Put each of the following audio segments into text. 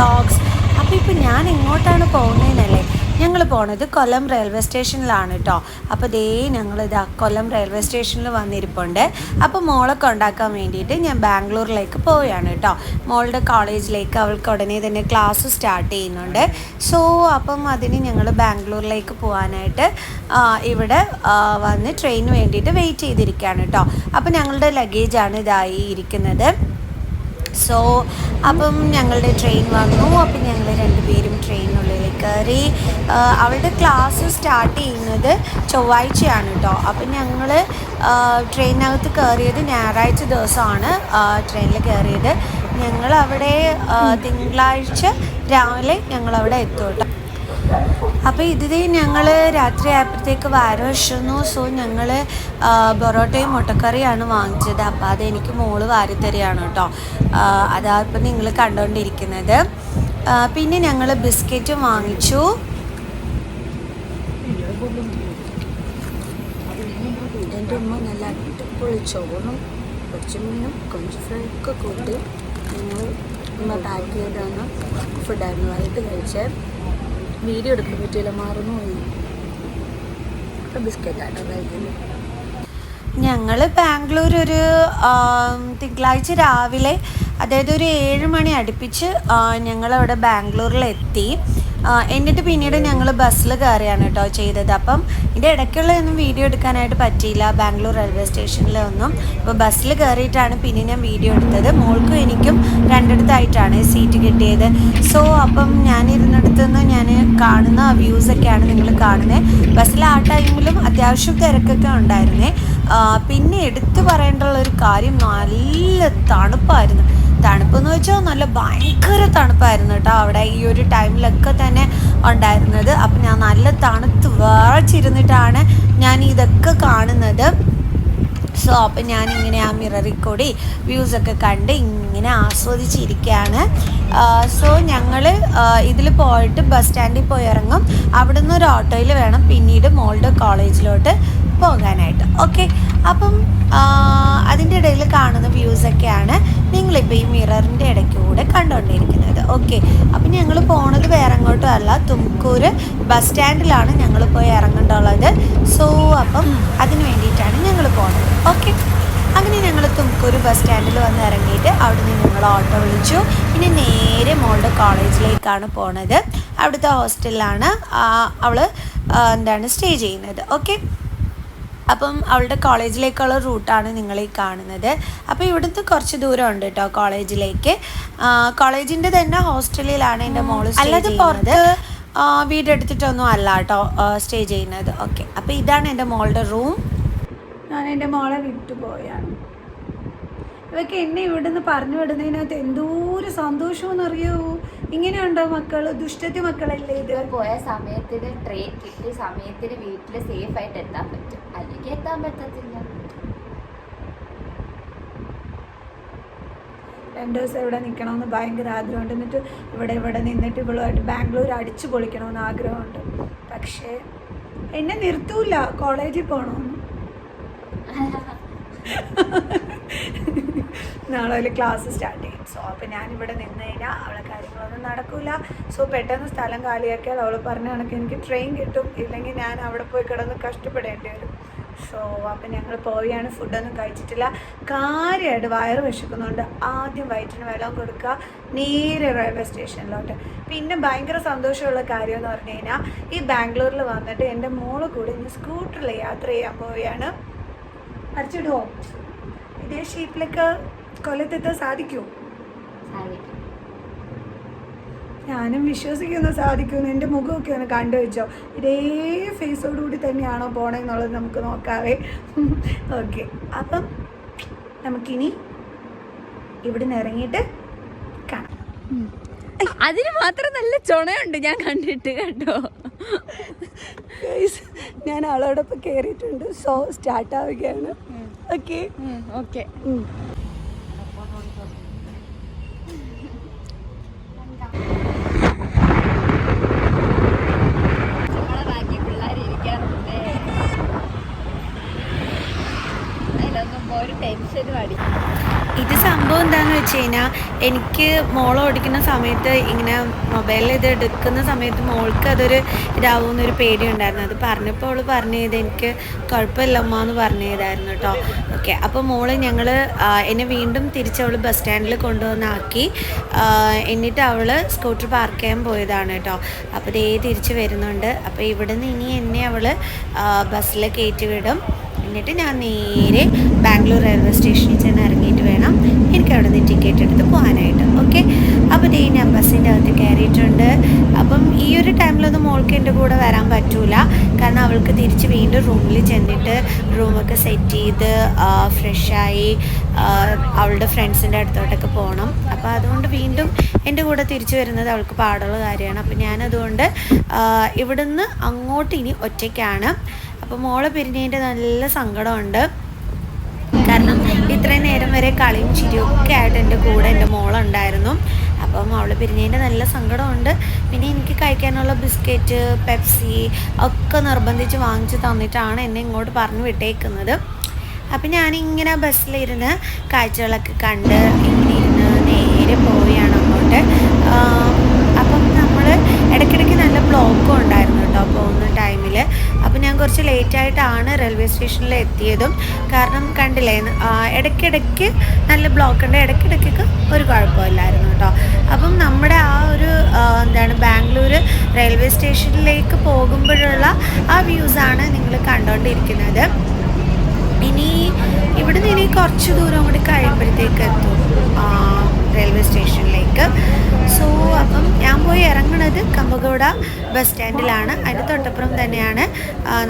Vlogs അപ്പോൾ ഇപ്പോൾ ഞാൻ എങ്ങോട്ടാണ് പോകുന്നതെന്നല്ലേ ഞങ്ങൾ പോണത് കൊല്ലം റെയിൽവേ സ്റ്റേഷനിലാണ് കേട്ടോ അപ്പോൾ ദേ ഞങ്ങൾ ഇതാ കൊല്ലം റെയിൽവേ സ്റ്റേഷനിൽ വന്നിരിപ്പുണ്ട്. അപ്പോൾ മോളെ കൊണ്ടാക്കാൻ വേണ്ടിയിട്ട് ഞാൻ ബാംഗ്ലൂരിലേക്ക് പോവുകയാണ് കേട്ടോ മോളുടെ കോളേജിലേക്ക് അവൾക്ക് ഉടനെ തന്നെ ക്ലാസ് സ്റ്റാർട്ട് ചെയ്യുന്നുണ്ട്. സോ അപ്പം അതിന് ഞങ്ങൾ ബാംഗ്ലൂരിലേക്ക് പോകാനായിട്ട് ഇവിടെ വന്ന് ട്രെയിന് വേണ്ടിയിട്ട് വെയിറ്റ് ചെയ്തിരിക്കുകയാണ് കേട്ടോ അപ്പോൾ ഞങ്ങളുടെ ലഗേജാണ് ഇതായി ഇരിക്കുന്നത്. സോ അപ്പം ഞങ്ങളുടെ ട്രെയിൻ വന്നു. അപ്പം ഞങ്ങൾ രണ്ടുപേരും ട്രെയിനുള്ളിൽ കയറി. അവളുടെ ക്ലാസ് സ്റ്റാർട്ട് ചെയ്യുന്നത് ചൊവ്വാഴ്ചയാണ് കേട്ടോ അപ്പം ഞങ്ങൾ ട്രെയിനകത്ത് കയറിയത് ഞായറാഴ്ച ദിവസമാണ്. ട്രെയിനിൽ കയറിയത്. ഞങ്ങൾ അവിടെ തിങ്കളാഴ്ച രാവിലെ ഞങ്ങൾ അവിടെ എത്തും കേട്ടോ അപ്പോൾ ഇത് ഞങ്ങൾ രാത്രി ആയപ്പോഴത്തേക്ക് വാരം വിഷന്നു സോ ഞങ്ങൾ പൊറോട്ടയും മുട്ടക്കറിയാണ് വാങ്ങിച്ചത്. അപ്പോൾ അത് എനിക്ക് മോൾ വാരിത്തരികയാണ് കേട്ടോ. അതാ ഇപ്പം നിങ്ങൾ കണ്ടുകൊണ്ടിരിക്കുന്നത് പിന്നെ ഞങ്ങൾ ബിസ്ക്കറ്റും വാങ്ങിച്ചു. എന്റെ ഉമ്മ നല്ല അടിപൊളി ചോറും പച്ചമീനും കൊഞ്ച് ഫ്രൈ ഒക്കെ കൂട്ടി ഞങ്ങൾ ഉമ്മ പാക്ക് ചെയ്താണ് ഫുഡായിരുന്നു വൈകിട്ട് കഴിച്ചത് വീഡിയോ എടുക്കാൻ പറ്റിയില്ല മാറുന്നു ബിസ്ക്കറ്റ് ബിസ്ക്കറ്റാട്ടോ കഴിക്കുന്നത്. ഞങ്ങൾ ബാംഗ്ലൂർ ഒരു തിങ്കളാഴ്ച രാവിലെ അതായത് ഒരു ഏഴ് മണി അടുപ്പിച്ച് ഞങ്ങളവിടെ ആ, എന്നിട്ട് പിന്നീട് ഞങ്ങൾ ബസ്സിൽ കയറിയാണ് കേട്ടോ ചെയ്തത്. അപ്പം ഇതിന്റെ ഇടയ്ക്കുള്ള ഒന്നും വീഡിയോ എടുക്കാനായിട്ട് പറ്റിയില്ല. ബാംഗ്ലൂർ റെയിൽവേ സ്റ്റേഷനിൽ ഒന്നും. അപ്പോൾ ബസ്സിൽ കയറിയിട്ടാണ് പിന്നെ ഞാൻ വീഡിയോ എടുത്തത്. മോൾക്കും എനിക്കും രണ്ടിടത്തായിട്ടാണ് സീറ്റ് കിട്ടിയത്. സോ അപ്പം ഞാൻ നിന്ന് ഞാൻ കാണുന്ന വ്യൂസൊക്കെയാണ് നിങ്ങൾ കാണുന്നത് ബസ്സിൽ ആ ടൈമിലും അത്യാവശ്യം തിരക്കൊക്കെ ഉണ്ടായിരുന്നേ. പിന്നെ എടുത്തു പറയേണ്ടുള്ള ഒരു കാര്യം നല്ല തണുപ്പായിരുന്നു. തണുപ്പെന്ന് വെച്ചാൽ നല്ല ഭയങ്കര തണുപ്പായിരുന്നു കേട്ടോ അവിടെ ഈ ഒരു ടൈമിലൊക്കെ തന്നെ ഉണ്ടായിരുന്നത്. അപ്പം ഞാൻ നല്ല തണുത്ത് വേറച്ചിരുന്നിട്ടാണ് ഞാൻ ഇതൊക്കെ കാണുന്നത്. സോ അപ്പം ഞാനിങ്ങനെ ആ മിററിൽ കൂടി വ്യൂസൊക്കെ കണ്ട് ഇങ്ങനെ ആസ്വദിച്ചിരിക്കുകയാണ്. സോ ഞങ്ങൾ ഇതിൽ പോയിട്ട് ബസ് സ്റ്റാൻഡിൽ പോയി ഇറങ്ങും. അവിടെ നിന്ന് ഒരു ഓട്ടോയിൽ വേണം പിന്നീട് മോളുടെ കോളേജിലോട്ട് പോകാനായിട്ട്. ഓക്കെ അപ്പം അതിന്റെ ഇടയിൽ കാണുന്ന വ്യൂസൊക്കെയാണ് നിങ്ങളിപ്പോൾ ഈ മിററിന്റെ ഇടയ്ക്കൂടെ കണ്ടുകൊണ്ടിരിക്കുന്നത്. ഓക്കെ അപ്പം ഞങ്ങൾ പോണത് വേറെ എങ്ങോട്ടും അല്ല. തുംകൂര് ബസ് സ്റ്റാൻഡിലാണ് ഞങ്ങൾ പോയി ഇറങ്ങേണ്ടുള്ളത് സോ അപ്പം അതിന് വേണ്ടിയിട്ടാണ് ഞങ്ങൾ പോണത്. ഓക്കെ അങ്ങനെ ഞങ്ങൾ തുംകൂര് ബസ് സ്റ്റാൻഡിൽ വന്ന് ഇറങ്ങിയിട്ട് അവിടെ നിന്ന് ഞങ്ങൾ ഓട്ടോ വിളിച്ചു. പിന്നെ നേരെ മോളുടെ കോളേജിലേക്കാണ് പോണത്. അവിടുത്തെ ഹോസ്റ്റലിലാണ് അവൾ എന്താണ് സ്റ്റേ ചെയ്യുന്നത്. ഓക്കെ അപ്പം അവളുടെ കോളേജിലേക്കുള്ള റൂട്ടാണ് നിങ്ങൾ ഈ കാണുന്നത്. അപ്പോൾ ഇവിടുത്തെ കുറച്ച് ദൂരം ഉണ്ട് കേട്ടോ കോളേജിലേക്ക് കോളേജിന്റെ തന്നെ ഹോസ്റ്റലിലാണ് എന്റെ മോൾ അല്ലാതെ പുറത്ത് വീടെടുത്തിട്ടൊന്നും അല്ല കേട്ടോ സ്റ്റേ ചെയ്യുന്നത്. ഓക്കെ. അപ്പോൾ ഇതാണ് എന്റെ മോളുടെ റൂം. ഞാൻ എന്റെ മോളെ വിട്ടുപോയാണ് ഇവയ്ക്ക് എന്നെ ഇവിടുന്ന് പറഞ്ഞു വിടുന്നതിനകത്ത് എന്തോരം സന്തോഷമെന്ന് അറിയോ ഇങ്ങനെയുണ്ടോ മക്കൾ ദുഷ്ടത്തി മക്കളല്ലേ ഇത്? പോയ സമയത്തിന് ട്രെയിൻ കിട്ടി സമയത്തിന് വീട്ടിൽ സേഫ് ആയിട്ട് എത്താൻ പറ്റും. അല്ലെങ്കിൽ എത്താൻ പറ്റത്തില്ല. രണ്ട് ദിവസം ഇവിടെ നിൽക്കണമെന്ന് ഭയങ്കര ആഗ്രഹമുണ്ട്. എന്നിട്ട് ഇവിടെ ഇവിടെ നിന്നിട്ട് ഇവളുമായിട്ട് ബാംഗ്ലൂർ അടിച്ചു പൊളിക്കണമെന്ന് ആഗ്രഹമുണ്ട്. പക്ഷേ എന്നെ നിർത്തൂല. കോളേജിൽ പോകണമെന്ന് നാളെ അതിൽ ക്ലാസ് സ്റ്റാർട്ട് ചെയ്യും. സോ അപ്പം ഞാനിവിടെ നിന്ന് കഴിഞ്ഞാൽ അവളെ കാര്യങ്ങളൊന്നും നടക്കില്ല സോ പെട്ടെന്ന് സ്ഥലം കാലിയാക്കിയാൽ അവൾ പറഞ്ഞ കണക്ക് എനിക്ക് ട്രെയിൻ കിട്ടും. ഇല്ലെങ്കിൽ ഞാൻ അവിടെ പോയി കിടന്ന് കഷ്ടപ്പെടേണ്ടി വരും. സോ അപ്പം ഞങ്ങൾ പോവുകയാണ്. ഫുഡൊന്നും കഴിച്ചിട്ടില്ല. കാര്യമായിട്ട് വയറ് വിശക്കുന്നുണ്ട് ആദ്യം വയറ്റിന് വെള്ളം കൊടുക്കുക. നേരെ റെയിൽവേ സ്റ്റേഷനിലോട്ട് പിന്നെ ഭയങ്കര സന്തോഷമുള്ള കാര്യം എന്ന് പറഞ്ഞു കഴിഞ്ഞാൽ ഈ ബാംഗ്ലൂരിൽ വന്നിട്ട് എന്റെ മോൾ കൂടി ഇന്ന് സ്കൂട്ടറിൽ യാത്ര ചെയ്യാൻ പോവുകയാണ്. അടിച്ചിടുവോ ഇതേ ഷേപ്പിലൊക്കെ കൊല്ലത്തെത്താൻ സാധിക്കുമോ സാധിക്കും. ഞാനും വിശ്വസിക്കുന്നു സാധിക്കുന്നു എന്റെ മുഖമൊക്കെ ഒന്ന് കണ്ടു വെച്ചോ. ഇതേ ഫേസോടുകൂടി തന്നെയാണോ പോണെന്നുള്ളത് നമുക്ക് നോക്കാവേ. ഓക്കെ. അപ്പം നമുക്കിനി ഇവിടുന്ന് ഇറങ്ങിയിട്ട് കാണാം. അതിന് മാത്രം നല്ല ചുണയുണ്ട് ഞാൻ കണ്ടിട്ട് കേട്ടോ. ഞാൻ ആളോടൊപ്പം കേറിയിട്ടുണ്ട്. സോ സ്റ്റാർട്ട് ആവുകയാണ്. ഓക്കെ ഓക്കെ വെച്ച് കഴിഞ്ഞാൽ എനിക്ക് മോൾ ഓടിക്കുന്ന സമയത്ത് ഇങ്ങനെ മൊബൈലിൽ ഇത് എടുക്കുന്ന സമയത്ത് മോൾക്ക് അതൊരു ഇതാവുമെന്നൊരു പേടി ഉണ്ടായിരുന്നു അത് പറഞ്ഞപ്പോൾ അവൾ പറഞ്ഞു ചെയ്ത് എനിക്ക് കുഴപ്പമില്ല അമ്മ എന്ന് പറഞ്ഞു ചെയ്തായിരുന്നു കേട്ടോ ഓക്കെ അപ്പോൾ മോൾ ഞങ്ങൾ എന്നെ വീണ്ടും തിരിച്ച് അവൾ ബസ് സ്റ്റാൻഡിൽ കൊണ്ടുവന്നാക്കി. എന്നിട്ട് അവൾ സ്കൂട്ടർ പാർക്ക് ചെയ്യാൻ പോയതാണ് കേട്ടോ അപ്പോൾ ദേ തിരിച്ച് വരുന്നുണ്ട്. അപ്പോൾ ഇവിടെ നിന്ന് ഇനി എന്നെ അവൾ ബസ്സിൽ കയറ്റി വിടും. എന്നിട്ട് ഞാൻ നേരെ ബാംഗ്ലൂർ റെയിൽവേ സ്റ്റേഷനിൽ ചെന്ന് ഇറങ്ങിയിട്ട് വേണം അവിടെ നിന്ന് ടിക്കറ്റ് എടുത്ത് പോകാനായിട്ട്. ഓക്കെ അപ്പോൾ ദേ ഞാൻ ബസ്സിന്റെ അകത്ത് കയറിയിട്ടുണ്ട് അപ്പം ഈ ഒരു ടൈമിലൊന്നും മോൾക്ക് എന്റെ കൂടെ വരാൻ പറ്റൂല. കാരണം അവൾക്ക് തിരിച്ച് വീണ്ടും റൂമിൽ ചെന്നിട്ട് റൂമൊക്കെ സെറ്റ് ചെയ്ത് ഫ്രഷായി അവളുടെ ഫ്രണ്ട്സിന്റെ അടുത്തോട്ടൊക്കെ പോകണം അപ്പോൾ അതുകൊണ്ട് വീണ്ടും എന്റെ കൂടെ തിരിച്ചു വരുന്നത് അവൾക്ക് പാടുള്ള കാര്യമാണ്. അപ്പോൾ ഞാനതുകൊണ്ട് ഇവിടുന്ന് അങ്ങോട്ട് ഇനി ഒറ്റയ്ക്കാണ്. അപ്പോൾ മോളെ പിരിഞ്ഞതിന്റെ നല്ല സങ്കടമുണ്ട്. വരെ കളിയും ചിരിയും ഒക്കെ ആയിട്ട് എന്റെ കൂടെ എന്റെ മോളുണ്ടായിരുന്നു. അപ്പം അവൾ പിരിഞ്ഞതിന്റെ നല്ല സങ്കടമുണ്ട്. പിന്നെ എനിക്ക് കഴിക്കാനുള്ള ബിസ്ക്കറ്റ് പെപ്സി ഒക്കെ നിർബന്ധിച്ച് വാങ്ങിച്ച് തന്നിട്ടാണ് എന്നെ ഇങ്ങോട്ട് പറഞ്ഞു വിട്ടേക്കുന്നത്. അപ്പം ഞാനിങ്ങനെ ബസ്സിലിരുന്ന് കാഴ്ചകളൊക്കെ കണ്ട് ഇങ്ങനെ ഇരുന്ന് നേരെ പോവുകയാണ് അങ്ങോട്ട് ആം, അപ്പം നമ്മൾ ഇടയ്ക്കിടയ്ക്ക് നല്ല ബ്ലോക്കും ഉണ്ടായിരുന്നു കേട്ടോ പോകുന്ന ടൈമിൽ അപ്പം ഞാൻ കുറച്ച് ലേറ്റായിട്ടാണ് റെയിൽവേ സ്റ്റേഷനിൽ എത്തിയതും കാരണം കണ്ടില്ലേ ഇടയ്ക്കിടയ്ക്ക് നല്ല ബ്ലോക്ക് ഉണ്ട് ഇടയ്ക്കിടയ്ക്കൊക്കെ ഒരു കുഴപ്പമില്ലായിരുന്നു കേട്ടോ. അപ്പം നമ്മുടെ ആ ഒരു എന്താണ് ബാംഗ്ലൂർ റെയിൽവേ സ്റ്റേഷനിലേക്ക് പോകുമ്പോഴുള്ള ആ വ്യൂസാണ് നിങ്ങൾ കണ്ടുകൊണ്ടിരിക്കുന്നത്. ഇനി ഇവിടുന്ന് ഇനി കുറച്ച് ദൂരം കൂടി കഴിയുമ്പോഴത്തേക്ക് എത്തും റെയിൽവേ സ്റ്റേഷനിലേക്ക് സോ അപ്പം ഞാൻ പോയി ഇറങ്ങുന്നത് കമ്പകോട ബസ് സ്റ്റാൻഡിലാണ് അതിന്റെ തൊട്ടപ്പുറം തന്നെയാണ്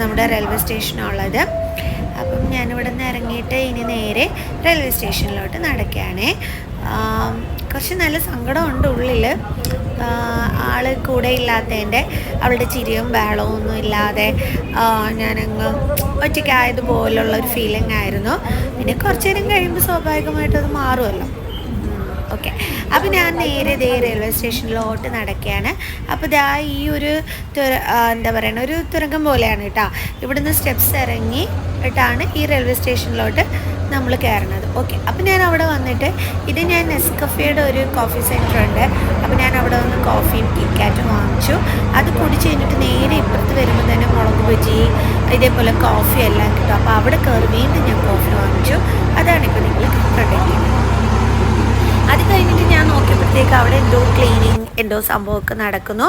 നമ്മുടെ റെയിൽവേ സ്റ്റേഷനുള്ളത് അപ്പം ഞാനിവിടെ നിന്ന് ഇറങ്ങിയിട്ട് ഇനി നേരെ റെയിൽവേ സ്റ്റേഷനിലോട്ട് നടക്കുകയാണേ. കുറച്ച് നല്ല സങ്കടമുണ്ട് ഉള്ളിൽ ആൾ കൂടെ ഇല്ലാത്തതിന്റെ അവളുടെ ചിരിയും ബഹളവും ഒന്നും ഇല്ലാതെ ഞാനങ്ങ് ഒറ്റയ്ക്കായതുപോലുള്ള ഒരു ഫീലിംഗ് ആയിരുന്നു. പിന്നെ കുറച്ച് നേരം കഴിയുമ്പോൾ സ്വാഭാവികമായിട്ടും അത് മാറുമല്ലോ. ഓക്കെ അപ്പോൾ ഞാൻ നേരെ ദേ റെയിൽവേ സ്റ്റേഷനിലോട്ട് നടക്കുകയാണ്. അപ്പോൾ ഇതാ ഈ ഒരു എന്താ പറയുക ഒരു തുരങ്കം പോലെയാണ് കേട്ടോ. ഇവിടുന്ന് സ്റ്റെപ്സ് ഇറങ്ങി ഇട്ടാണ് ഈ റെയിൽവേ സ്റ്റേഷനിലോട്ട് നമ്മൾ കയറുന്നത് ഓക്കെ അപ്പം ഞാൻ അവിടെ വന്നിട്ട് ഇത് ഞാൻ നെസ്കഫയുടെ ഒരു കോഫി സെന്റർ ഉണ്ട്. അപ്പോൾ ഞാൻ അവിടെ വന്ന് കോഫിയും കിക്കാറ്റും വാങ്ങിച്ചു. അത് കുടിച്ച് കഴിഞ്ഞിട്ട് നേരെ ഇപ്പുറത്ത് വരുമ്പോൾ തന്നെ മുളക് ബജി ഇതേപോലെ കോഫി എല്ലാം കിട്ടും. അപ്പോൾ അവിടെ കയറി വീണ്ടും ഞാൻ കോഫി വാങ്ങിച്ചു. അതാണ് ഇപ്പോൾ നിങ്ങൾ കണ്ടിരിക്കുന്നത് അത് കഴിഞ്ഞിട്ട് ഞാൻ നോക്കിയപ്പോഴത്തേക്ക് അവിടെ എന്തോ ക്ലീനിങ് എന്തോ സംഭവമൊക്കെ നടക്കുന്നു.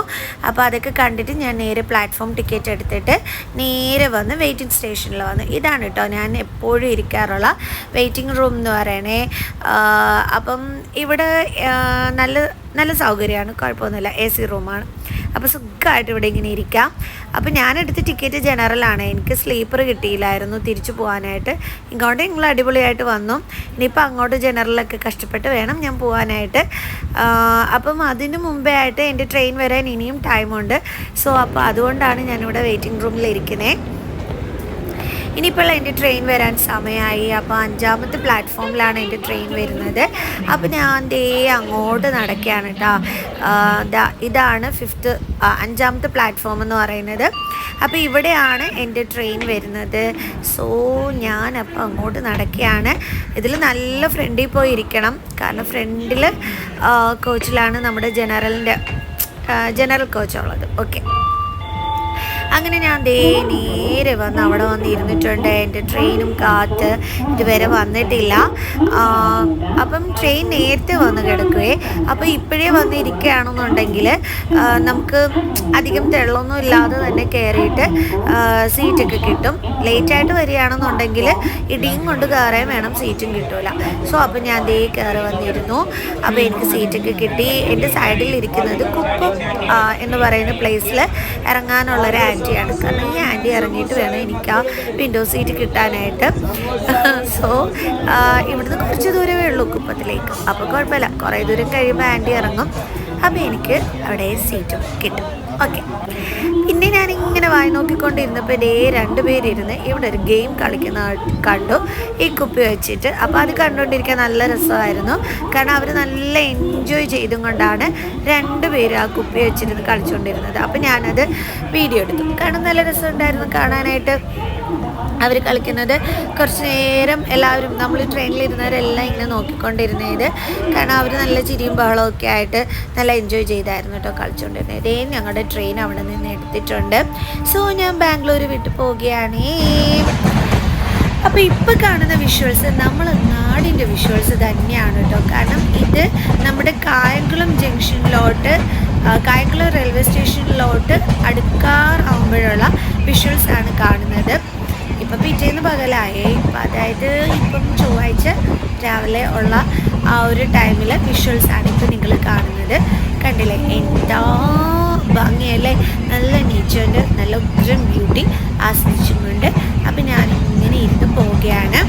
അപ്പോൾ അതൊക്കെ കണ്ടിട്ട് ഞാൻ നേരെ പ്ലാറ്റ്ഫോം ടിക്കറ്റ് എടുത്തിട്ട് നേരെ വന്ന് വെയിറ്റിംഗ് സ്റ്റേഷനിൽ വന്നു. ഇതാണ് കേട്ടോ ഞാൻ എപ്പോഴും ഇരിക്കാറുള്ള വെയിറ്റിംഗ് റൂം എന്ന് പറയണേ. അപ്പം ഇവിടെ നല്ല നല്ല സൗകര്യമാണ്. കുഴപ്പമൊന്നുമില്ല. എ സി റൂമാണ് അപ്പോൾ സുഖമായിട്ട് ഇവിടെ ഇങ്ങനെ ഇരിക്കാം. അപ്പോൾ ഞാനെടുത്ത ടിക്കറ്റ് ജനറലാണ് എനിക്ക് സ്ലീപ്പർ കിട്ടിയില്ലായിരുന്നു തിരിച്ചു പോകാനായിട്ട് ഇങ്ങോട്ട് നിങ്ങൾ അടിപൊളിയായിട്ട് വന്നു. ഇനിയിപ്പോൾ അങ്ങോട്ട് ജനറലൊക്കെ കഷ്ടപ്പെട്ട് വേണം ഞാൻ പോകാനായിട്ട് അപ്പം അതിന് മുമ്പേ ആയിട്ട് എന്റെ ട്രെയിൻ വരാൻ ഇനിയും ടൈമുണ്ട് സോ അപ്പോൾ അതുകൊണ്ടാണ് ഞാനിവിടെ വെയിറ്റിംഗ് റൂമിൽ ഇരിക്കുന്നത് ഇനിയിപ്പോൾ എന്റെ ട്രെയിൻ വരാൻ സമയമായി അപ്പോൾ അഞ്ചാമത്തെ പ്ലാറ്റ്ഫോമിലാണ് എന്റെ ട്രെയിൻ വരുന്നത്. അപ്പോൾ ഞാൻ ദേ അങ്ങോട്ട് നടക്കുകയാണ് കേട്ടോ ഇതാണ് ഫിഫ്ത്ത് അഞ്ചാമത്തെ പ്ലാറ്റ്ഫോം എന്ന് പറയുന്നത്. അപ്പോൾ ഇവിടെയാണ് എന്റെ ട്രെയിൻ വരുന്നത്. സോ ഞാൻ അപ്പോൾ അങ്ങോട്ട് നടക്കുകയാണ്. ഇതിൽ നല്ല ഫ്രണ്ടിൽ പോയി ഇരിക്കണം കാരണം ഫ്രണ്ടിൽ കോച്ചിലാണ് നമ്മുടെ ജനറലിന്റെ ജനറൽ കോച്ചുള്ളത് ഓക്കെ അങ്ങനെ ഞാൻ ദേ നേരെ വന്ന് അവിടെ വന്ന് ഇരുന്നിട്ടുണ്ട് എന്റെ ട്രെയിനും കാത്ത് ഇതുവരെ വന്നിട്ടില്ല. അപ്പം ട്രെയിൻ നേരത്തെ വന്ന് കിടക്കുകയെ അപ്പോൾ ഇപ്പോഴേ വന്ന് ഇരിക്കുകയാണെന്നുണ്ടെങ്കിൽ നമുക്ക് അധികം തെള്ളൊന്നും ഇല്ലാതെ തന്നെ കയറിയിട്ട് സീറ്റൊക്കെ കിട്ടും. ലേറ്റായിട്ട് വരികയാണെന്നുണ്ടെങ്കിൽ ഇടിയും കൊണ്ട് കയറാൻ വേണം. സീറ്റും കിട്ടൂല. സോ അപ്പം ഞാൻ ദേ കയറി വന്നിരുന്നു. അപ്പോൾ എനിക്ക് സീറ്റൊക്കെ കിട്ടി. എന്റെ സൈഡിൽ ഇരിക്കുന്നത് കുപ്പം എന്ന് പറയുന്ന പ്ലേസിൽ ഇറങ്ങാനുള്ള ഒരു ആന്റിയാണ് കാരണം ഈ ആന്റി ഇറങ്ങിയിട്ട് വേണം എനിക്ക് ആ വിൻഡോ സീറ്റ് കിട്ടാനായിട്ട്. സോ ഇവിടുന്ന് കുറച്ച് ദൂരമേ ഉള്ളൂ കുപ്പത്തിലേക്ക്. അപ്പോൾ കുഴപ്പമില്ല. കുറേ ദൂരം കഴിയുമ്പോൾ ആന്റി ഇറങ്ങും. അപ്പോൾ എനിക്ക് അവിടെ സീറ്റും കിട്ടും. ഓക്കെ ഇങ്ങനെ വായി നോക്കിക്കൊണ്ടിരുന്നപ്പോൾ ഇതേ രണ്ടുപേരിരുന്ന് ഇവിടെ ഒരു ഗെയിം കളിക്കുന്ന കണ്ടു. ഈ കുപ്പി വെച്ചിട്ട്. അപ്പോൾ അത് കണ്ടുകൊണ്ടിരിക്കാൻ നല്ല രസമായിരുന്നു. കാരണം അവർ നല്ല എൻജോയ് ചെയ്തും കൊണ്ടാണ് രണ്ടുപേരും ആ കുപ്പി വെച്ചിരുന്ന് കളിച്ചുകൊണ്ടിരുന്നത് അപ്പോൾ ഞാനത് വീഡിയോ എടുത്തു. കാരണം നല്ല രസമുണ്ടായിരുന്നു കാണാനായിട്ട്. അവർ കളിക്കുന്നത്. കുറച്ച് നേരം എല്ലാവരും നമ്മൾ ട്രെയിനിലിരുന്നവരെല്ലാം ഇങ്ങനെ നോക്കിക്കൊണ്ടിരുന്നത്. കാരണം അവർ നല്ല ചിരിയും ബഹളവും ഒക്കെ ആയിട്ട് നല്ല എൻജോയ് ചെയ്തായിരുന്നു കേട്ടോ കളിച്ചുകൊണ്ടിരുന്നത് ഇതേ ഞങ്ങളുടെ ട്രെയിൻ അവിടെ നിന്ന് എടുത്തിട്ടുണ്ട്. സോ ഞാൻ ബാംഗ്ലൂർ വിട്ടു പോവുകയാണ്. അപ്പോൾ ഇപ്പോൾ കാണുന്ന വിഷ്വൽസ് നമ്മൾ നാടിന്റെ വിഷ്വൽസ് തന്നെയാണ് കേട്ടോ കാരണം ഇത് നമ്മുടെ കായംകുളം ജംഗ്ഷനിലോട്ട് കായംകുളം റെയിൽവേ സ്റ്റേഷനിലോട്ട് അടുക്കാറാകുമ്പോഴുള്ള വിഷ്വൽസ് ആണ് കാണുന്നത്. ഇപ്പം പിറ്റേന്ന് പകലായേ. അതായത് ഇപ്പം ചൊവ്വാഴ്ച രാവിലെ ഉള്ള ആ ഒരു ടൈമിൽ വിഷ്വൽസ് ആണ് ഇപ്പം നിങ്ങൾ കാണുന്നത്. കണ്ടില്ലേ? എന്താ ഭംഗിയല്ലേ? നല്ല നേച്ചറിന്റെ നല്ല ഉഗ്രം ബ്യൂട്ടി ആസ്വദിച്ചുകൊണ്ട് അപ്പം ഞാൻ ഇങ്ങനെ ഇരുന്ന് പോവുകയാണ്.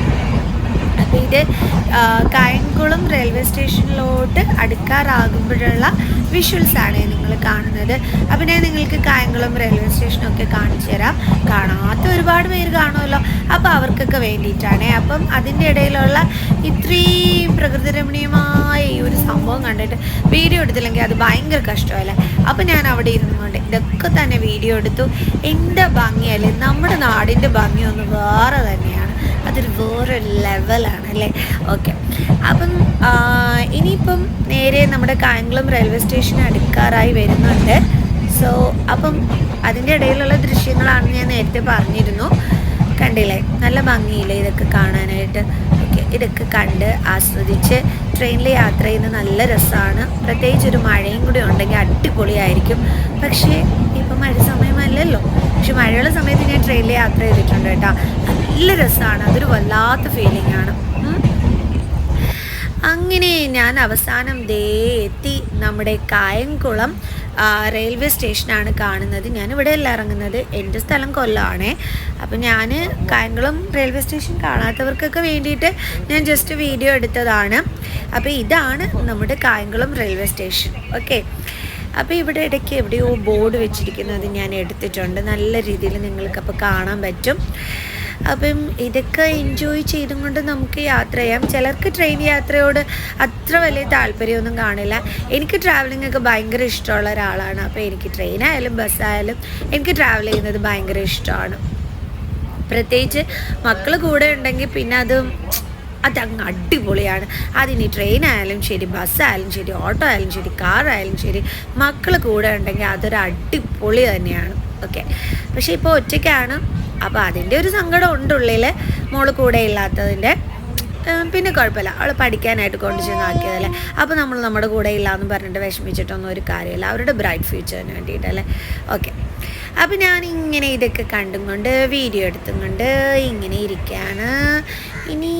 ഇത് കായംകുളം റെയിൽവേ സ്റ്റേഷനിലോട്ട് അടുക്കാറാകുമ്പോഴുള്ള വിഷ്വൽസ് ആണ് നിങ്ങൾ കാണുന്നത്. അപ്പം ഞാൻ നിങ്ങൾക്ക് കായംകുളം റെയിൽവേ സ്റ്റേഷനൊക്കെ കാണിച്ചു തരാം. കാണാത്ത ഒരുപാട് പേര് കാണുമല്ലോ. അപ്പോൾ അവർക്കൊക്കെ വേണ്ടിയിട്ടാണ്. അപ്പം അതിന്റെ ഇടയിലുള്ള ഇത്രയും പ്രകൃതി രമണീയമായ ഈ ഒരു സംഭവം കണ്ടിട്ട് വീഡിയോ എടുത്തില്ലെങ്കിൽ അത് ഭയങ്കര കഷ്ടമല്ലേ? അപ്പം ഞാൻ അവിടെ ഇരുന്നുകൊണ്ട് ഇതൊക്കെ തന്നെ വീഡിയോ എടുത്തു. എന്റെ ഭംഗിയല്ലേ? നമ്മുടെ നാടിന്റെ ഭംഗിയൊന്നും വേറെ തന്നെയാണ്. അതൊരു വേറെ ലെവലാണ് അല്ലേ ഓക്കെ അപ്പം ഇനിയിപ്പം നേരെ നമ്മുടെ കായംകുളം റെയിൽവേ സ്റ്റേഷൻ അടുക്കാറായി വരുന്നുണ്ട്. സോ അപ്പം അതിന്റെ ഇടയിലുള്ള ദൃശ്യങ്ങളാണ് ഞാൻ നേരത്തെ പറഞ്ഞിരുന്നു. കണ്ടില്ലേ? നല്ല ഭംഗിയില്ലേ ഇതൊക്കെ കാണാനായിട്ട്? ഓക്കെ ഇതൊക്കെ കണ്ട് ആസ്വദിച്ച് ട്രെയിനിൽ യാത്ര ചെയ്യുന്നത് നല്ല രസമാണ് പ്രത്യേകിച്ച് ഒരു മഴയും കൂടി ഉണ്ടെങ്കിൽ അടിപൊളിയായിരിക്കും. പക്ഷേ ഇപ്പം മഴ സമയമല്ലല്ലോ. പക്ഷെ മഴയുള്ള സമയത്ത് ഞാൻ ട്രെയിനിൽ യാത്ര ചെയ്തിട്ടുണ്ട് കേട്ടോ. നല്ല രസമാണ് അതൊരു വല്ലാത്ത ഫീലിംഗ് ആണ്. അങ്ങനെ ഞാൻ അവസാനം ദേ എത്തി നമ്മുടെ കായംകുളം. റെയിൽവേ സ്റ്റേഷനാണ് കാണുന്നത്. ഞാൻ ഇവിടെ അല്ല ഇറങ്ങുന്നത്. എന്റെ സ്ഥലം കൊല്ലമാണ് അപ്പം ഞാൻ കായംകുളം റെയിൽവേ സ്റ്റേഷൻ കാണാത്തവർക്കൊക്കെ വേണ്ടിയിട്ട് ഞാൻ ജസ്റ്റ് വീഡിയോ എടുത്തതാണ്. അപ്പോൾ ഇതാണ് നമ്മുടെ കായംകുളം റെയിൽവേ സ്റ്റേഷൻ ഓക്കെ അപ്പോൾ ഇവിടെ ഇടയ്ക്ക് എവിടെയോ ബോർഡ് വെച്ചിരിക്കുന്നത് ഞാൻ എടുത്തിട്ടുണ്ട്. നല്ല രീതിയിൽ നിങ്ങൾക്കപ്പോൾ കാണാൻ പറ്റും. അപ്പം ഇതൊക്കെ എൻജോയ് ചെയ്തും കൊണ്ട് നമുക്ക് യാത്ര ചെയ്യാം. ചിലർക്ക് ട്രെയിൻ യാത്രയോട് അത്ര വലിയ താല്പര്യമൊന്നും കാണില്ല. എനിക്ക് ട്രാവലിംഗ് ഒക്കെ ഭയങ്കര ഇഷ്ടമുള്ള ഒരാളാണ്. അപ്പോൾ എനിക്ക് ട്രെയിനായാലും ബസ്സായാലും എനിക്ക് ട്രാവൽ ചെയ്യുന്നത് ഭയങ്കര ഇഷ്ടമാണ്. പ്രത്യേകിച്ച് മക്കൾ കൂടെ ഉണ്ടെങ്കിൽ പിന്നെ അത് അതങ്ങ് അടിപൊളിയാണ്. അതിനി ട്രെയിൻ ആയാലും ശരി ബസ്സായാലും ശരി ഓട്ടോ ആയാലും ശരി കാറായാലും ശരി മക്കൾ കൂടെ ഉണ്ടെങ്കിൽ അതൊരു അടിപൊളി തന്നെയാണ്. ഓക്കെ പക്ഷേ ഇപ്പോൾ ഒറ്റയ്ക്കാണ്. അപ്പോൾ അതിന്റെ ഒരു സങ്കടം ഉണ്ട് ഉള്ളിൽ മോൾ കൂടെ ഇല്ലാത്തതിന്റെ. പിന്നെ കുഴപ്പമില്ല. അവൾ പഠിക്കാനായിട്ട് കൊണ്ടു ചെന്നാക്കിയതല്ലേ. അപ്പോൾ നമ്മൾ നമ്മുടെ കൂടെ ഇല്ല എന്ന് പറഞ്ഞിട്ട് വിഷമിച്ചിട്ടൊന്നും ഒരു കാര്യമില്ല. അവരുടെ ബ്രൈറ്റ് ഫ്യൂച്ചറിന് വേണ്ടിയിട്ടല്ലേ. ഓക്കെ അപ്പോൾ ഞാൻ ഇങ്ങനെ ഇതൊക്കെ കണ്ടും കൊണ്ട് വീഡിയോ എടുത്തും കൊണ്ട് ഇങ്ങനെ ഇരിക്കുകയാണ് ഇനി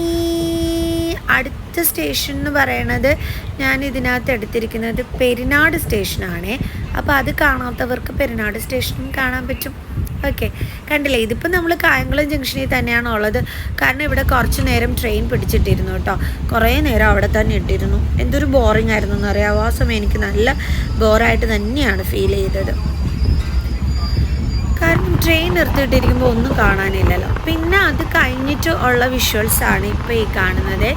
അടുത്ത സ്റ്റേഷൻ എന്ന് പറയണത് ഞാൻ ഇതിനകത്ത് എടുത്തിരിക്കുന്നത് പെരിനാട് സ്റ്റേഷനാണേ അപ്പോൾ അത് കാണാത്തവർക്ക് പെരിനാട് സ്റ്റേഷനും കാണാൻ പറ്റും. ഓക്കെ കണ്ടില്ലേ? ഇതിപ്പോൾ നമ്മൾ കായംകുളം ജംഗ്ഷനിൽ തന്നെയാണ് ഉള്ളത്. കാരണം ഇവിടെ കുറച്ച് നേരം ട്രെയിൻ പിടിച്ചിട്ടിരുന്നു കേട്ടോ കുറേ നേരം അവിടെ തന്നെ ഇട്ടിരുന്നു. എന്തൊരു ബോറിംഗ് ആയിരുന്നു എന്നറിയാമോ ആ സമയം എനിക്ക് നല്ല ബോറായിട്ട് തന്നെയാണ് ഫീൽ ചെയ്തത്. ട്രെയിൻ നിർത്തിയിട്ടിരിക്കുമ്പോൾ ഒന്നും കാണാനില്ലല്ലോ. പിന്നെ അത് കഴിഞ്ഞിട്ട് ഉള്ള വിഷ്വൽസ് ആണ് ഇപ്പോൾ ഈ കാണുന്നത്.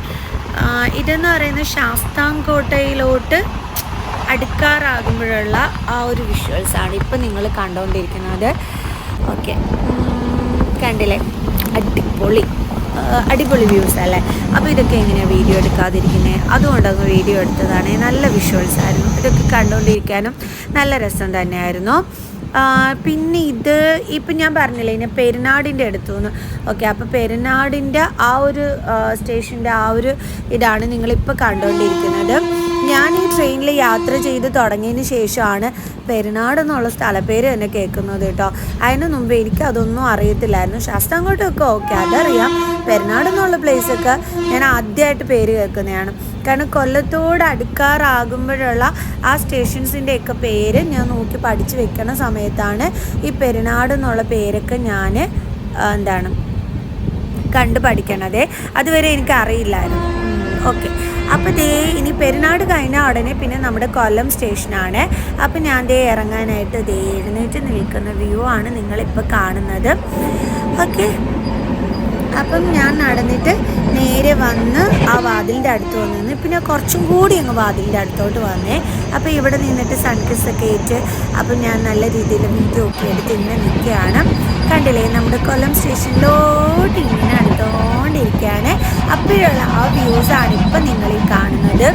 ഇതെന്ന് പറയുന്നത് ശാസ്താംകോട്ടയിലോട്ട് അടുക്കാറാകുമ്പോഴുള്ള ആ ഒരു വിഷ്വൽസ് ആണ് ഇപ്പം നിങ്ങൾ കണ്ടുകൊണ്ടിരിക്കുന്നത് ഓക്കെ കണ്ടില്ലേ? അടിപൊളി. അടിപൊളി വ്യൂസ് അല്ലേ? അപ്പോൾ ഇതൊക്കെ എങ്ങനെയാണ് വീഡിയോ എടുക്കാതിരിക്കുന്നത് അതുകൊണ്ടങ്ങ് വീഡിയോ എടുത്തതാണ്. നല്ല വിഷ്വൽസ് ആയിരുന്നു. ഇതൊക്കെ കണ്ടുകൊണ്ടിരിക്കാനും നല്ല രസം തന്നെയായിരുന്നു. പിന്നെ ഇത് ഇപ്പം ഞാൻ പറഞ്ഞില്ലേ ഇനി പെരുന്നാടിന്റെ അടുത്തു നിന്ന് ഓക്കെ അപ്പോൾ പെരുന്നാടിന്റെ ആ ഒരു സ്റ്റേഷന്റെ ആ ഒരു ഇതാണ് നിങ്ങളിപ്പോൾ കണ്ടുകൊണ്ടിരിക്കുന്നത് ഞാൻ ഈ ട്രെയിനിൽ യാത്ര ചെയ്ത് തുടങ്ങിയതിന് ശേഷമാണ് പെരുന്നാട് എന്നുള്ള സ്ഥലപ്പേര് തന്നെ കേൾക്കുന്നത് കേട്ടോ. അതിന് മുമ്പ് എനിക്ക് അതൊന്നും അറിയത്തില്ലായിരുന്നു. ശാസ്താംകോട്ടൊക്കെ ഓക്കെ അതറിയാം. പെരുന്നാട് എന്നുള്ള പ്ലേസൊക്കെ ഞാൻ ആദ്യമായിട്ട് പേര് കേൾക്കുന്നതാണ്. കാരണം കൊല്ലത്തോട് അടുക്കാറാകുമ്പോഴുള്ള ആ സ്റ്റേഷൻസിന്റെ ഒക്കെ പേര് ഞാൻ നോക്കി പഠിച്ച് വെക്കണ സമയത്താണ് ഈ പെരുന്നാട് എന്നുള്ള പേരൊക്കെ ഞാൻ എന്താണ് കണ്ടു പഠിക്കണത്. അതുവരെ എനിക്ക് അറിയില്ലായിരുന്നു. ഓക്കെ. അപ്പോൾ ദേ ഇനി പെരുന്നാട് കഴിഞ്ഞ ഉടനെ പിന്നെ നമ്മുടെ കൊല്ലം സ്റ്റേഷനാണ്. അപ്പോൾ ഞാൻ ദേ ഇറങ്ങാനായിട്ട് ദേ എഴുന്നേറ്റ് നിൽക്കുന്ന വ്യൂ ആണ് നിങ്ങളിപ്പോൾ കാണുന്നത്. ഓക്കെ. അപ്പം ഞാൻ നടന്നിട്ട് നേരെ വന്ന് ആ വാതിലിന്റെ അടുത്ത് വന്നു പിന്നെ കുറച്ചും കൂടി അങ്ങ് വാതിലിന്റെ അടുത്തോട്ട് വന്നേ. അപ്പോൾ ഇവിടെ നിന്നിട്ട് സൺകിസ് ഒക്കെ ഏറ്റ് അപ്പം ഞാൻ നല്ല രീതിയിൽ വീഡിയോ ഒക്കെ എടുത്ത് ഇങ്ങനെ നിൽക്കുകയാണ്. കണ്ടില്ലേ നമ്മുടെ കൊല്ലം സ്റ്റേഷനിലോട്ട് ഇങ്ങനെ അടുത്തോണ്ടിരിക്കുകയാണ് അപ്പോഴുള്ള ആ വ്യൂസാണ് ഇപ്പം നിങ്ങൾ കാണുന്നത്.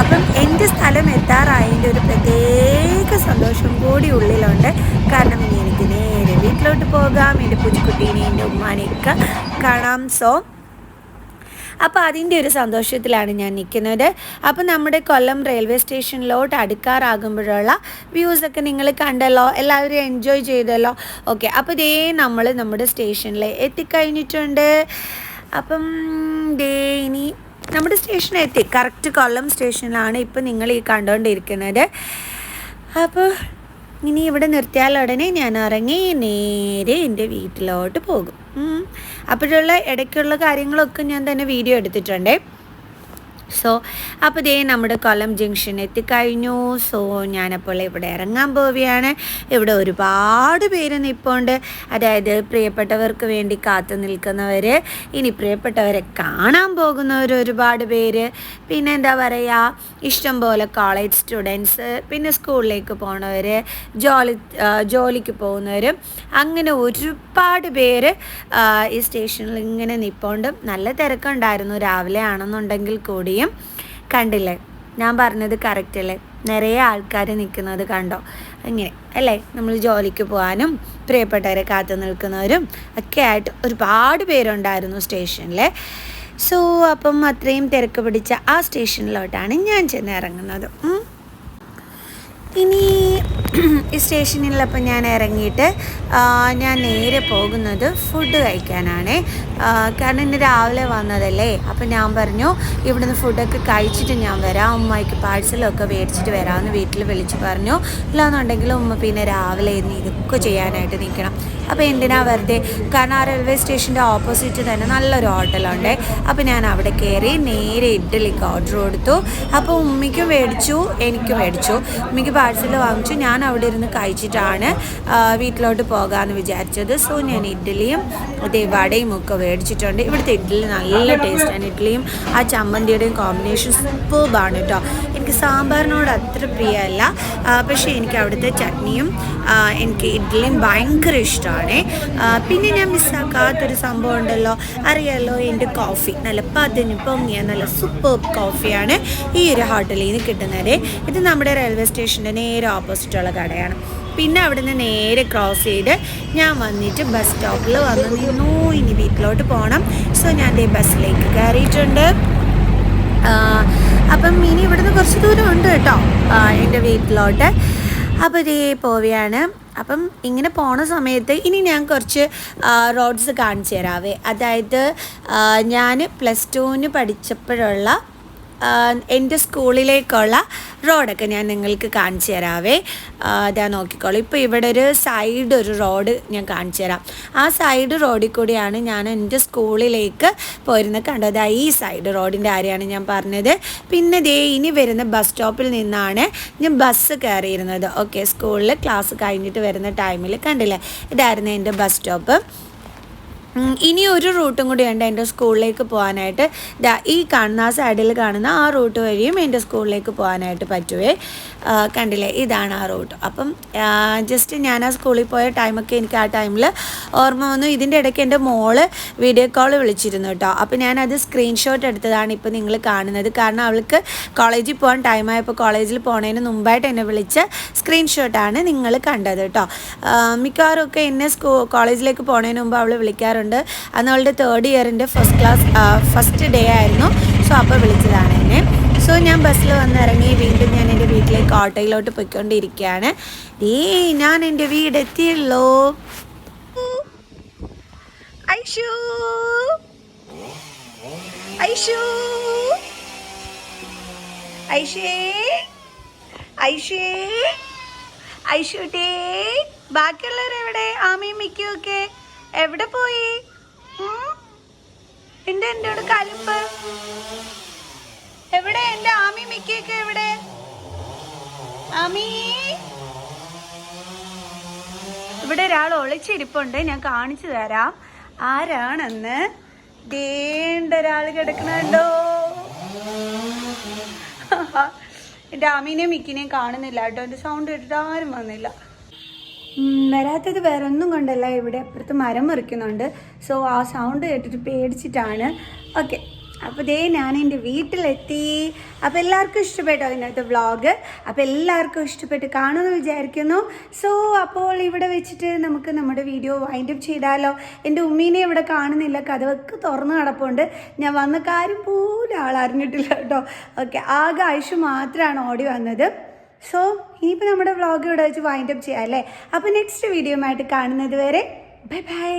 അപ്പം എന്റെ സ്ഥലം എത്താറായതിന്റെ ഒരു പ്രത്യേക സന്തോഷം കൂടി ഉള്ളിലുണ്ട്. കാരണം ഇനി എനിക്ക് നേരെ വീട്ടിലോട്ട് പോകാം. എന്റെ പൂച്ചക്കുട്ടീനെയും എന്റെ ഉമ്മാനെയൊക്കെ കാണാം. സോ അപ്പോൾ അതിന്റെ ഒരു സന്തോഷത്തിലാണ് ഞാൻ നിൽക്കുന്നത്. അപ്പോൾ നമ്മുടെ കൊല്ലം റെയിൽവേ സ്റ്റേഷനിലോട്ട് അടുക്കാറാകുമ്പോഴുള്ള വ്യൂസൊക്കെ നിങ്ങൾ കണ്ടല്ലോ. എല്ലാവരും എൻജോയ് ചെയ്തല്ലോ. ഓക്കെ അപ്പോൾ ഇതേ നമ്മൾ നമ്മുടെ സ്റ്റേഷനിൽ എത്തിക്കഴിഞ്ഞിട്ടുണ്ട്. അപ്പം ദേ ഇനി നമ്മുടെ സ്റ്റേഷനിൽ എത്തി കറക്റ്റ് കൊല്ലം സ്റ്റേഷനിലാണ് ഇപ്പം നിങ്ങൾ ഈ കണ്ടുകൊണ്ടിരിക്കുന്നത് അപ്പോൾ ഇനി ഇവിടെ നിർത്തിയാൽ ഉടനെ ഞാൻ ഇറങ്ങി നേരെ എന്റെ വീട്ടിലോട്ട് പോകും. അപ്പോഴുള്ള ഇടയ്ക്കുള്ള കാര്യങ്ങളൊക്കെ ഞാൻ തന്നെ വീഡിയോ എടുത്തിട്ടുണ്ടേ. സോ അപ്പോൾ ദേ നമ്മുടെ കൊല്ലം ജംഗ്ഷൻ എത്തിക്കഴിഞ്ഞു. സോ ഞാനപ്പോൾ ഇവിടെ ഇറങ്ങാൻ പോവുകയാണ്. ഇവിടെ ഒരുപാട് പേര് നിൽപ്പുണ്ട് അതായത് പ്രിയപ്പെട്ടവർക്ക് വേണ്ടി കാത്തു നിൽക്കുന്നവർ ഇനി പ്രിയപ്പെട്ടവരെ കാണാൻ പോകുന്നവർ ഒരുപാട് പേര്. പിന്നെ എന്താ പറയുക ഇഷ്ടം പോലെ കോളേജ് സ്റ്റുഡൻസ് പിന്നെ സ്കൂളിലേക്ക് പോണവർ ജോലി ജോലിക്ക് പോകുന്നവർ അങ്ങനെ ഒരുപാട് പേര് ഈ സ്റ്റേഷനിൽ ഇങ്ങനെ നിൽപ്പുണ്ട് നല്ല തിരക്കുണ്ടായിരുന്നു. രാവിലെ ആണെന്നുണ്ടെങ്കിൽ കൂടിയും കണ്ടില്ലേ? ഞാൻ പറഞ്ഞത് കറക്റ്റ് അല്ലേ? നിറയെ ആൾക്കാർ നിൽക്കുന്നത് കണ്ടോ? അങ്ങനെ അല്ലേ? നമ്മൾ ജോലിക്ക് പോകാനും പ്രിയപ്പെട്ടവരെ കാത്തു നിൽക്കുന്നവരും ഒക്കെ ആയിട്ട് ഒരുപാട് പേരുണ്ടായിരുന്നു സ്റ്റേഷനിൽ സോ അപ്പം അത്രയും തിരക്ക് പിടിച്ച ആ സ്റ്റേഷനിലോട്ടാണ് ഞാൻ ചെന്ന് ഇറങ്ങുന്നത്. ഇനി ഈ സ്റ്റേഷനിലപ്പം ഞാൻ ഇറങ്ങിയിട്ട് ഞാൻ നേരെ പോകുന്നത് ഫുഡ് കഴിക്കാനാണ്. കാരണം ഇന്ന് രാവിലെ വന്നതല്ലേ. അപ്പം ഞാൻ പറഞ്ഞു ഇവിടുന്ന് ഫുഡൊക്കെ കഴിച്ചിട്ട് ഞാൻ വരാം. ഉമ്മയ്ക്ക് പാഴ്സലൊക്കെ മേടിച്ചിട്ട് വരാമെന്ന് വീട്ടിൽ വിളിച്ച് പറഞ്ഞു. ഇല്ലാന്നുണ്ടെങ്കിൽ ഉമ്മ പിന്നെ രാവിലെ ഇന്ന് ഇതൊക്കെ ചെയ്യാനായിട്ട് നിൽക്കണം. അപ്പോൾ എന്തിനാ വെറുതെ? കാരണം ആ റെയിൽവേ സ്റ്റേഷന്റെ ഓപ്പോസിറ്റ് തന്നെ നല്ലൊരു ഹോട്ടലുണ്ട് അപ്പോൾ ഞാൻ അവിടെ കയറി നേരെ ഇഡ്ഡലിക്ക് ഓർഡർ കൊടുത്തു. അപ്പോൾ ഉമ്മയ്ക്കും മേടിച്ചു എനിക്കും മേടിച്ചു. ഉമ്മയ്ക്ക് പാഴ്സൽ വാങ്ങിച്ചു. ഞാൻ അവിടെ ഇരുന്ന് കഴിച്ചിട്ടാണ് വീട്ടിലോട്ട് പോകാമെന്ന് വിചാരിച്ചത്. സോ ഞാൻ ഇഡ്ഡലിയും അതേ വടയും ഒക്കെ മേടിച്ചിട്ടുണ്ട്. ഇവിടുത്തെ ഇഡ്ഡലി നല്ല ടേസ്റ്റാണ് ഇഡ്ഡലിയും ആ ചമ്മന്തിയുടെയും കോമ്പിനേഷൻ സൂപ്പർബാണ് കേട്ടോ സാമ്പാറിനോട് അത്ര പ്രിയമല്ല. പക്ഷേ എനിക്ക് അവിടുത്തെ ചട്നിയും എനിക്ക് ഇഡ്ഡലിയും ഭയങ്കര ഇഷ്ടമാണ്. പിന്നെ ഞാൻ മിസ്സാക്കാത്തൊരു സംഭവം ഉണ്ടല്ലോ. അറിയാലോ എന്റെ കോഫി നല്ല പതിന് പൊങ്ങിയ നല്ല സൂപ്പർ കോഫിയാണ് ഈ ഒരു ഹോട്ടലിൽ നിന്ന് കിട്ടുന്നത്. ഇത് നമ്മുടെ റെയിൽവേ സ്റ്റേഷന്റെ നേരെ ഓപ്പോസിറ്റുള്ള കടയാണ്. പിന്നെ അവിടുന്ന് നേരെ ക്രോസ് ചെയ്ത് ഞാൻ വന്നിട്ട് ബസ് സ്റ്റോപ്പിൽ വന്ന് നിന്നു. ഇനി വീട്ടിലോട്ട് പോകണം സോ ഞാൻ ദേ ബസ്സിലേക്ക് കയറിയിട്ടുണ്ട്. അപ്പം ഇനി ഇവിടുന്ന് കുറച്ച് ദൂരം ഉണ്ട് കേട്ടോ എന്റെ വീട്ടിലോട്ട്. അപ്പോൾ ഇതേ പോവുകയാണ് അപ്പം ഇങ്ങനെ പോണ സമയത്ത് ഇനി ഞാൻ കുറച്ച് റോഡ്സ് കാണിച്ചു തരാവേ. അതായത് ഞാൻ പ്ലസ് ടുവിന് പഠിച്ചപ്പോഴുള്ള എന്റെ സ്കൂളിലേക്കുള്ള റോഡൊക്കെ ഞാൻ നിങ്ങൾക്ക് കാണിച്ചു തരാവേ. ഇതാ നോക്കിക്കോളൂ. ഇപ്പോൾ ഇവിടെ ഒരു സൈഡ് ഒരു റോഡ് ഞാൻ കാണിച്ചു തരാം. ആ സൈഡ് റോഡിൽ കൂടിയാണ് ഞാൻ എന്റെ സ്കൂളിലേക്ക് പോയിരുന്നത്. കണ്ടത് ഈ സൈഡ് റോഡിന്റെ ആരെയാണ് ഞാൻ പറഞ്ഞത്. പിന്നെ ദേ ഇനി വരുന്ന ബസ് സ്റ്റോപ്പിൽ നിന്നാണ് ഞാൻ ബസ് കയറിയിരുന്നത്. ഓക്കെ സ്കൂളിൽ ക്ലാസ് കഴിഞ്ഞിട്ട് വരുന്ന ടൈമിൽ കണ്ടില്ലേ? ഇതായിരുന്നു എന്റെ ബസ് സ്റ്റോപ്പ് ഇനി ഒരു റൂട്ടും കൂടി ഉണ്ട് എന്റെ സ്കൂളിലേക്ക് പോകാനായിട്ട്. ഈ കാണുന്ന സൈഡിൽ കാണുന്ന ആ റൂട്ട് വഴിയും എന്റെ സ്കൂളിലേക്ക് പോകാനായിട്ട് പറ്റുവേ. കണ്ടില്ലേ? ഇതാണ് ആ റൂട്ട്. അപ്പം ജസ്റ്റ് ഞാൻ ആ സ്കൂളിൽ പോയ ടൈമൊക്കെ എനിക്ക് ആ ടൈമിൽ ഓർമ്മ വന്നു. ഇതിന്റെ ഇടയ്ക്ക് എന്റെ മോൾ വീഡിയോ കോൾ വിളിച്ചിരുന്നു കേട്ടോ. അപ്പോൾ ഞാനത് സ്ക്രീൻഷോട്ട് എടുത്തതാണ് ഇപ്പോൾ നിങ്ങൾ കാണുന്നത്. കാരണം അവൾക്ക് കോളേജിൽ പോകാൻ ടൈമായപ്പോൾ കോളേജിൽ പോണതിന് മുമ്പായിട്ട് എന്നെ വിളിച്ച സ്ക്രീൻഷോട്ടാണ് നിങ്ങൾ കണ്ടത് കേട്ടോ. മിക്കവാറും ഒക്കെ എന്നെ സ്കൂ കോളേജിലേക്ക് പോണതിന് മുമ്പ് അവൾ വിളിക്കാറുണ്ട്. അന്ന് അവളുടെ തേർഡ് ഇയറിന്റെ ഫസ്റ്റ് ക്ലാസ് ഫസ്റ്റ് ഡേ ആയിരുന്നു. സോ അപ്പോൾ വിളിച്ചതാണ് എന്നെ. സോ ഞാൻ ബസ്സിൽ വന്നിറങ്ങി വീണ്ടും ഞാൻ എന്റെ വീട്ടിലേക്ക് ഓട്ടോയിലോട്ട് പോയിക്കൊണ്ടിരിക്കുകയാണ്. ഏ ഞാൻ എന്റെ വീടെത്തിയല്ലോ ഐഷു. ഐഷു. ഐഷേ. ഐഷേ. ബാക്കിയുള്ളവരെവിടെ ആമയും മിക്കും ഒക്കെ എവിടെ പോയി? എന്റെ എന്നോട് കലിപ്പ്? എവിടെ? എന്റെ ആമി മിക്കൊക്കെ എവിടെ? ആമി? ഇവിടെ ഒരാൾ ഒളിച്ചിരിപ്പുണ്ട്. ഞാൻ കാണിച്ചു തരാം. ആരാണെന്ന്? ദേണ്ട ഒരാൾ കിടക്കണുണ്ടോ എന്റെ ആമീനെയും മിക്കിനെയും കാണുന്നില്ല കേട്ടോ. എന്റെ സൗണ്ട് കേട്ടിട്ട് ആരും വന്നില്ല. വരാത്തത് വേറെ ഒന്നും കൊണ്ടല്ല. ഇവിടെ അപ്പുറത്ത് മരം മുറിക്കുന്നുണ്ട്. സോ ആ സൗണ്ട് കേട്ടിട്ട് പേടിച്ചിട്ടാണ്. ഓക്കെ അപ്പോൾ ദേ ഞാൻ എന്റെ വീട്ടിലെത്തി. അപ്പോൾ എല്ലാവർക്കും ഇഷ്ടപ്പെട്ടോ ഇന്നത്തെ വ്ളോഗ്. അപ്പോൾ എല്ലാവർക്കും ഇഷ്ടപ്പെട്ട് കാണുമെന്ന് വിചാരിക്കുന്നു. സോ അപ്പോൾ ഇവിടെ വെച്ചിട്ട് നമുക്ക് നമ്മുടെ വീഡിയോ വൈൻഡ് അപ്പ് ചെയ്താലോ? എന്റെ ഉമ്മീനെ ഇവിടെ കാണുന്നില്ല. കഥവൊക്കെ തുറന്നു കിടപ്പുണ്ട് ഞാൻ വന്ന കാര്യം പോലും ആൾ അറിഞ്ഞിട്ടില്ല കേട്ടോ. ഓക്കെ ആകെ ആയുഷ് മാത്രമാണ് ഓടി വന്നത്. സോ ഇനിയിപ്പോൾ നമ്മുടെ വ്ളോഗ് ഇവിടെ വെച്ച് വൈൻഡ് അപ്പ് ചെയ്യാം അല്ലേ? അപ്പോൾ നെക്സ്റ്റ് വീഡിയോ ആയിട്ട് കാണുന്നത് വരെ ബൈ ബൈ